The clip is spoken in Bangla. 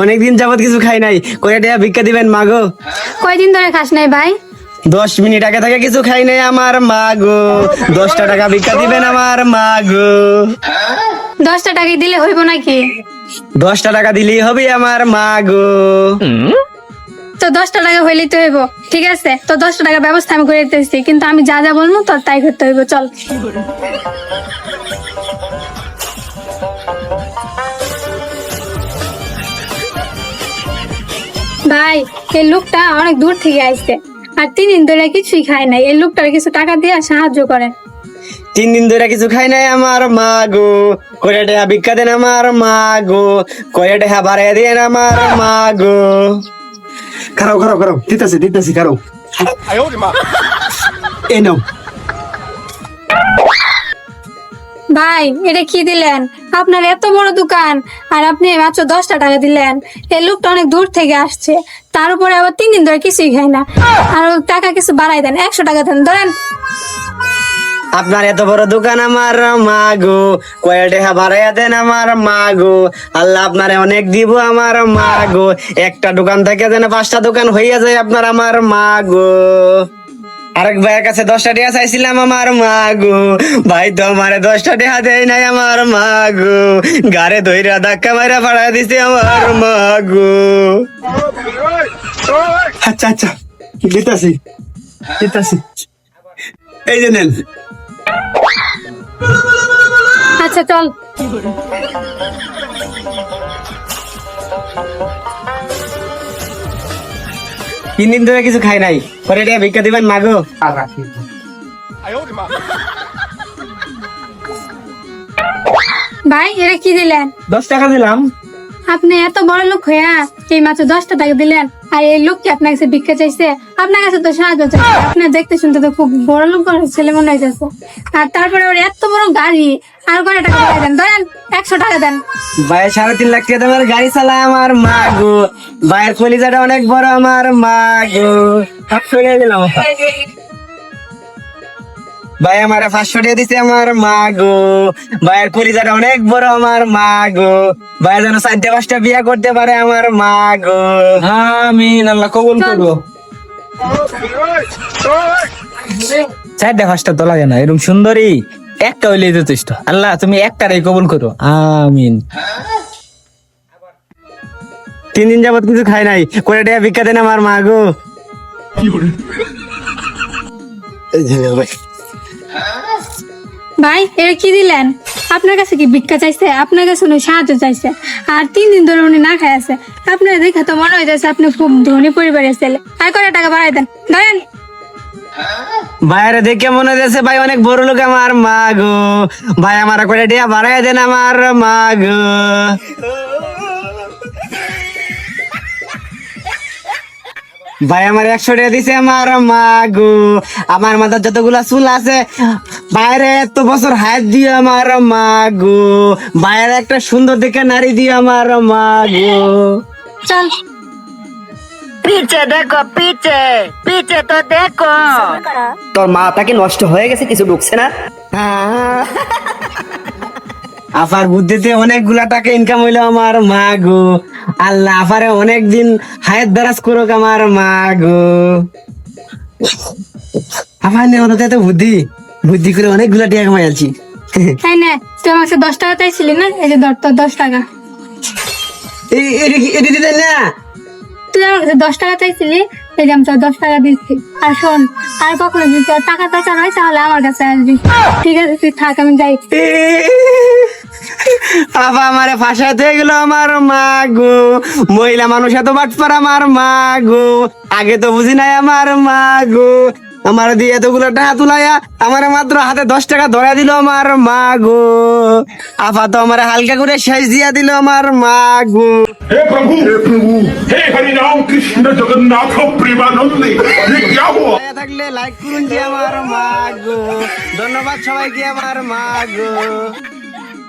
অনেকদিন যাবত কিছু খাই নাই। কয়টা টাকা ভিক্ষা দিবেন মাগো? কয়দিন ধরে খাস নাই ভাই? দশ মিনিট আগে থেকে কিছু খাই নাই আমার মাগো। দশটা টাকা ভিক্ষা দিবেন আমার মাগো। দশটা টাকা দিলে হইব নাকি? দশটা টাকা দিলেই হবে আমার মাগো। তো দশটা টাকা হইলেই তো হইব ঠিক আছে? তো দশটা টাকার ব্যবস্থা আমি করে দিতেছি কিন্তু আমি যা যা বলব তোর তাই করতে হইব চল। ভাই এই লোকটা অনেক দূর থেকে আসছে। আর তিন দিন ধরে কিছুই খায় নাই। এই লোকটার কিছু টাকা দিয়ে সাহায্য করে। তিন দিন ধরে কিছু খাই নাই আমার মাগো। কয়টা টাকা ভিক্ষা দেন আমার মাগো। কয়টা টাকা বাড়াই দেন আমার মাগো। খারাও খারাও খারাও। দিতেছি দিতেছি খারাও। এই নাও। ভাই, এটা কি দিলেন? আপনার এত বড় দোকান, আর আপনি মাত্র দশটা টাকা দিলেন। এই লোকটা অনেক দূর থেকে আসছে, তার উপরে আবার তিন দিন ধরে কিছুই খায় না। আর টাকা কিছু বাড়াই দেন, একশো টাকা দেন, ধরেন। আপনার এত বড় দোকান আমার, মাগো। কয়টা টাকা বাড়াইয়া দেন আমার, মাগো। আল্লাহ আপনারে অনেক দিব আমার, মাগো। একটা দোকান থেকে যেন পাঁচটা দোকান হইয়া যায় আপনার, আমার, মাগো। আরেক ভাইয়ের কাছে দশটা টাকা চাইছিলাম আমার মাগো। ভাই তো আমারে দশটা টাকা দেয় নাই আমার মাগো। গাড়ে ধইরা ধাক্কা মারা ফাড়া দিছে আমার মাগো। আচ্ছা আচ্ছা। দিতেছি। দিতেছি। এই যে নেন। আচ্ছা চল। তিন দিন ধরে কিছু খাই নাই। পরে এটা ভিক্ষা দিবেন মাগো। ভাই এটা কি দিলেন? দশ টাকা দিলাম। আপনি এত বড় লোক হইয়া এই মাত্র দশটা টাকা দিলেন, আর এই লোক কি আপনার কাছে ভিক্ষা চাইছে? আপনার কাছে তো সাহায্য চাইছে আপনার দেখতে শুনতে তো খুব বড় লোক ছেলে মনে হইতেছে। আর তারপরে ওর এত বড় গাড়ি, আর কয় টাকা দেন? ধরেন একশো টাকা দেন। ভাই সাড়ে তিন লাখ টাকা তোমার গাড়ি চালায় আমার মা গো। ভাইয়ের কলিজাটা অনেক বড় আমার মা গো। পাঁচশো টাকা দিলাম। ভাই আমার পাঁচশো টাকা দিছে আমার মা গো। ভাইয়ের কলিজাটা অনেক বড় আমার মা গো। ভাই যেন চারটে পাঁচটা বিয়া করতে পারে আমার মা গো। আমিন আল্লাহ কবুল করব চারটা পাঁচটা তো লাগে না এরকম সুন্দরী। একটা হইলেই যথেষ্ট। আল্লাহ তুমি একটারাই কবুল করো। আমিন। তিন দিন যাবত কিছু খাই নাই। করে টাকা ভিক্ষা দেন আমার মা গো? এই ভাই। ভাই, এর কি দিলেন? আপনার কাছে কি ভিক্ষা চাইছে? আপনার কাছে উনি সাহায্য চাইছে। আর তিন দিন ধরে উনি না খাই আছে। আপনার দেখে তো মনে হইতেছে আপনি খুব ধনী পরিবারের ছেলে। আর কয়টা টাকা বাড়াই দেন? ধরেন। বাইরে দেখে মনে হচ্ছে ভাই অনেক বড় লোক আমার মা গো। ভাই আমার করে ডিয়া বাড়াই দেন আমার মা গো। ভাই আমার একশো টাকা দিছে আমার মা গো। আমার মাথার যতগুলা চুল আছে বাইরে এত বছর হাত দিয়ে আমার মা গো। বাইরে একটা সুন্দর দেখে নারী দিয়ে আমার মা গো। চল। পিছে দেখো পিছে পিছে তো দেখো। তোর মাথা কি নষ্ট হয়ে গেছে কিছু ঢুকছে না? আফার বুদ্ধিতে অনেকগুলা টাকা ইনকাম হইল আমার মা গো আল্লাহ আফারে অনেক দিন হায়াত দারাজ করুক আমার মা গো নিয়ে ওদের এত বুদ্ধি বুদ্ধি করে অনেকগুলা টাকা কামাই আছি তাই না তুই আমার কাছে দশ টাকা চাইছিলি না এই যে ধর তোর দশ টাকা এই এটি না তুই আমার কাছে দশ টাকা চাইছিলি এই যে আমি তোর দশ টাকা দিচ্ছি আর শোন আর কখনো যদি তোর টাকা দরকার হয় তাহলে আমার কাছে আসবি ঠিক আছে তুই থাক আমি যাই আফা আমারে ফাঁসাতে গেল আমার মা গো মহিলা মানুষ এত বাটপার আমার মা গো আগে তো বুঝি নাই আমার মা গো আমার দিয়ে এতগুলো টাকা তুলাইয়া আমার মাত্র হাতে দশ টাকা ধরা দিল আমার মা গো আফা তো আমার হালকা করে শেষ দিয়া দিল আমার মা গো हे प्रभु हे प्रभु हे हरिनाम कृष्ण जगन्नाथ प्रेमानंद ये क्या हुआ ভালো থাকলে লাইক করুন যে আমার মা গো ধন্যবাদ সবাইকে আমার মা গো